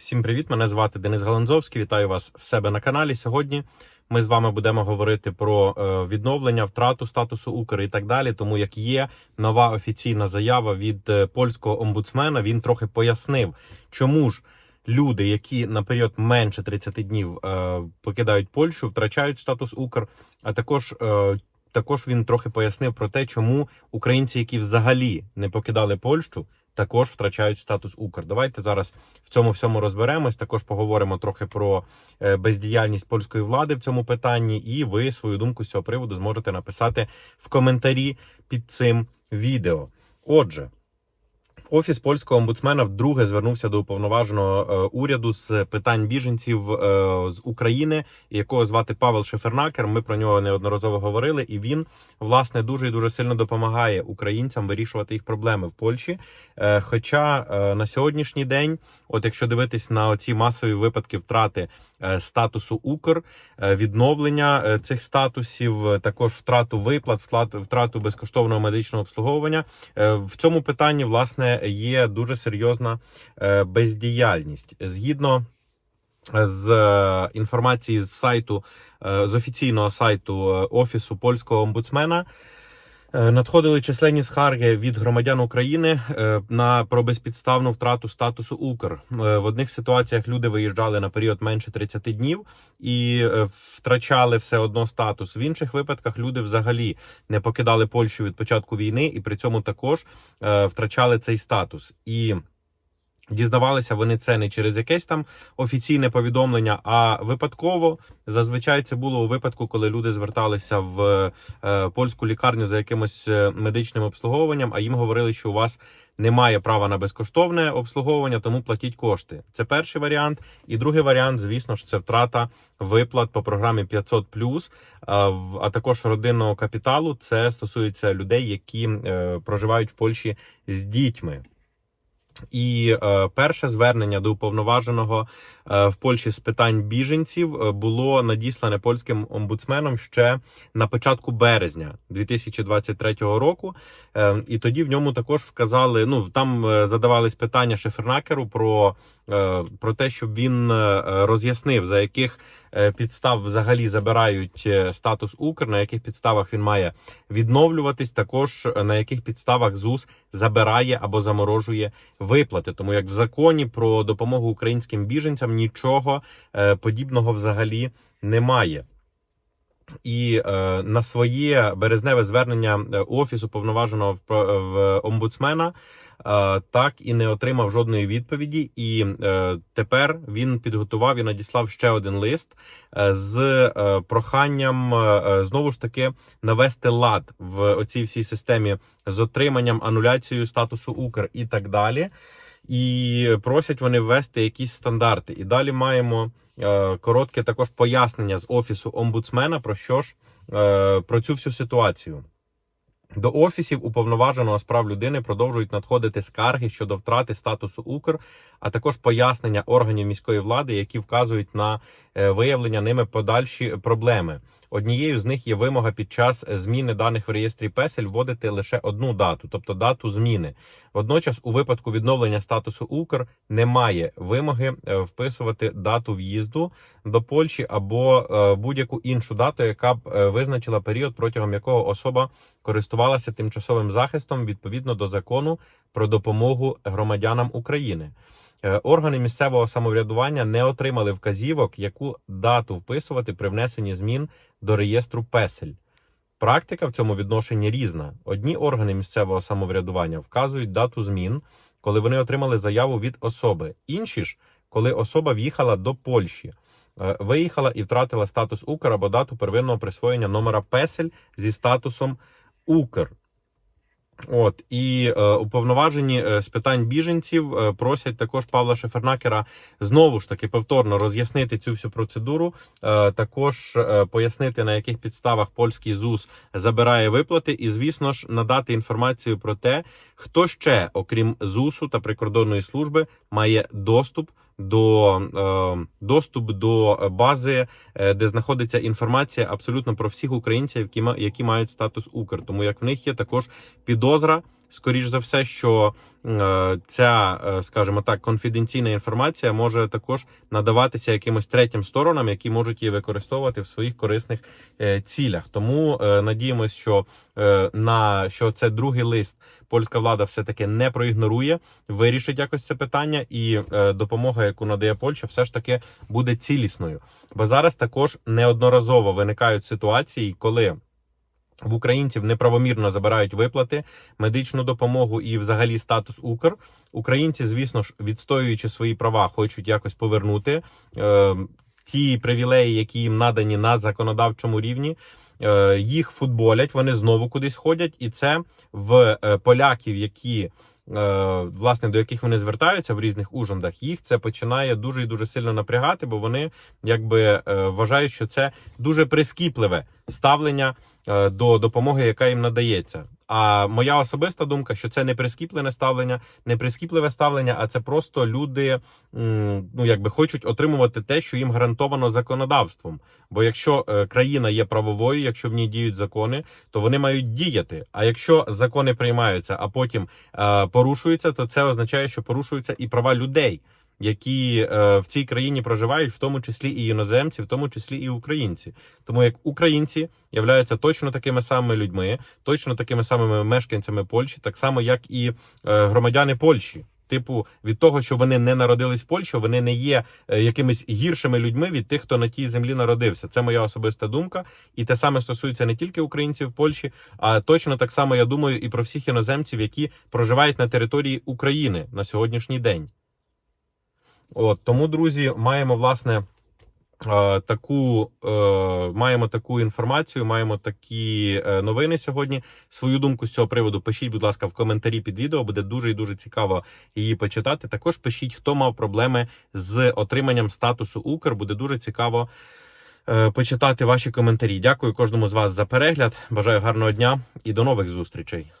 Всім привіт! Мене звати Денис Галанзовський. Вітаю вас в себе на каналі. Сьогодні ми з вами будемо говорити про е, відновлення, втрату статусу Укр і так далі. Тому як є нова офіційна заява від е, польського омбудсмена, він трохи пояснив, чому ж люди, які на період менше 30 днів е, покидають Польщу, втрачають статус Укр. А також також він трохи пояснив про те, чому українці, які взагалі не покидали Польщу, також втрачають статус Укр. Давайте зараз в цьому всьому розберемось. Також поговоримо трохи про е, бездіяльність польської влади в цьому питанні, і ви свою думку з цього приводу зможете написати в коментарі під цим відео. Отже. Офіс польського омбудсмена вдруге звернувся до уповноваженого е, уряду з питань біженців е, з України, якого звати Павел Шефернакер. Ми про нього неодноразово говорили, і він власне дуже і дуже сильно допомагає українцям вирішувати їх проблеми в Польщі. Е, Хоча на сьогоднішній день, от якщо дивитись на оці масові випадки втрати е, статусу Укр, е, відновлення е, цих статусів, також втрату виплат, втрат- втрату безкоштовного медичного обслуговування. В цьому питанні власне є дуже серйозна бездіяльність. Згідно з інформації з сайту з офіційного сайту офісу польського омбудсмена. Е, Надходили численні скарги від громадян України е, на про безпідставну втрату статусу Укр. Е, В одних ситуаціях люди виїжджали на період менше 30 днів і втрачали все одно статус. В інших випадках люди взагалі не покидали Польщу від початку війни, і при цьому також втрачали цей статус. І дізнавалися вони це не через якесь там офіційне повідомлення, а випадково. Зазвичай це було у випадку, коли люди зверталися в е, польську лікарню за якимось е, медичним обслуговуванням, а їм говорили, що у вас немає права на безкоштовне обслуговування, тому платіть кошти. Це перший варіант. І другий варіант, звісно ж, це втрата виплат по програмі 500+, а, в- а також родинного капіталу. Це стосується людей, які е, проживають в Польщі з дітьми. І е, перше звернення до уповноваженого е, в Польщі з питань біженців е, було надіслане польським омбудсменом ще на початку березня 2023 року. Е, і тоді в ньому також вказали. Ну там е, задавались питання Шефернакеру про, е, про те, щоб він е, роз'яснив за яких підстав взагалі забирають е, статус Укр, на яких підставах він має відновлюватись, також е, на яких підставах ЗУС забирає або заморожує виплати. Тому як в законі про допомогу українським біженцям нічого е, подібного взагалі немає. І е, на своє березневе звернення е, офісу повноваженого в, в омбудсмена е, так і не отримав жодної відповіді. І е, тепер він підготував і надіслав ще один лист е, з е, проханням е, знову ж таки навести лад в оцій всій системі з отриманням ануляцією статусу Укр і так далі. І просять вони ввести якісь стандарти. І далі маємо коротке також пояснення з офісу омбудсмена про що ж е, про цю всю ситуацію. До офісів уповноваженого з прав людини продовжують надходити скарги щодо втрати статусу Укр, а також пояснення органів міської влади, які вказують на е, виявлення ними подальші проблеми. Однією з них є вимога під час зміни даних в реєстрі песель вводити лише одну дату, тобто дату зміни. Водночас, у випадку відновлення статусу Укр немає вимоги е, вписувати дату в'їзду до Польщі або е, будь-яку іншу дату, яка б е, визначила період, протягом якого особа користувалася тимчасовим захистом відповідно до закону про допомогу громадянам України. Е, Органи місцевого самоврядування не отримали вказівок, яку дату вписувати при внесенні змін до реєстру песель. Практика в цьому відношенні різна. Одні органи місцевого самоврядування вказують дату змін, коли вони отримали заяву від особи. Інші ж, коли особа в'їхала до Польщі, е, виїхала і втратила статус Укр або дату первинного присвоєння номера песель зі статусом Укр. От і е, уповноважені е, з питань біженців е, просять також Павла Шефернакера знову ж таки повторно роз'яснити цю всю процедуру, е, також е, пояснити на яких підставах польський ЗУС забирає виплати, і звісно ж надати інформацію про те, хто ще, окрім ЗУСу та прикордонної служби, має доступ до е, доступ до бази, е, де знаходиться інформація абсолютно про всіх українців, які які мають статус Укр. Тому як в них є також підозра скоріш за все, що е, ця, е, скажімо так, конфіденційна інформація може також надаватися якимось третім сторонам, які можуть її використовувати в своїх корисних е, цілях. Тому надіємось, що на що це другий лист польська влада все таки не проігнорує, вирішить якось це питання, і допомога, яку надає Польща, все ж таки буде цілісною. Бо зараз також неодноразово виникають ситуації, коли в українців неправомірно забирають виплати, медичну допомогу і взагалі статус Укр. Українці, звісно ж, відстоюючи свої права, хочуть якось повернути е, ті привілеї, які їм надані на законодавчому рівні. Е, їх футболять, вони знову кудись ходять, і це в е, поляків, які е, власне до яких вони звертаються в різних ужандах, їх це починає дуже і дуже сильно напрягати, бо вони якби е, вважають, що це дуже прискіпливе ставлення е, до допомоги, яка їм надається. А моя особиста думка, що це не прискіплене ставлення, не прискіпливе ставлення, а це просто люди ну якби хочуть отримувати те, що їм гарантовано законодавством. Бо якщо е, країна є правовою, якщо в ній діють закони, то вони мають діяти. А якщо закони приймаються, а потім е, порушуються, то це означає, що порушуються і права людей, які е, в цій країні проживають, в тому числі і іноземці, в тому числі і українці. Тому як українці являються точно такими самими людьми, точно такими самими мешканцями Польщі, так само як і е, громадяни Польщі. Типу, від того, що вони не народились в Польщі, вони не є е, якимись гіршими людьми від тих, хто на тій землі народився. Це моя особиста думка, і те саме стосується не тільки українців в Польщі, а точно так само я думаю і про всіх іноземців, які проживають на території України на сьогоднішній день. От тому, друзі, маємо власне. Таку е, маємо таку інформацію, маємо такі е, новини сьогодні. Свою думку з цього приводу пишіть, будь ласка, в коментарі під відео. Буде дуже і дуже цікаво її почитати. Також пишіть, хто мав проблеми з отриманням статусу Укр. Буде дуже цікаво е, почитати ваші коментарі. Дякую кожному з вас за перегляд. Бажаю гарного дня і до нових зустрічей.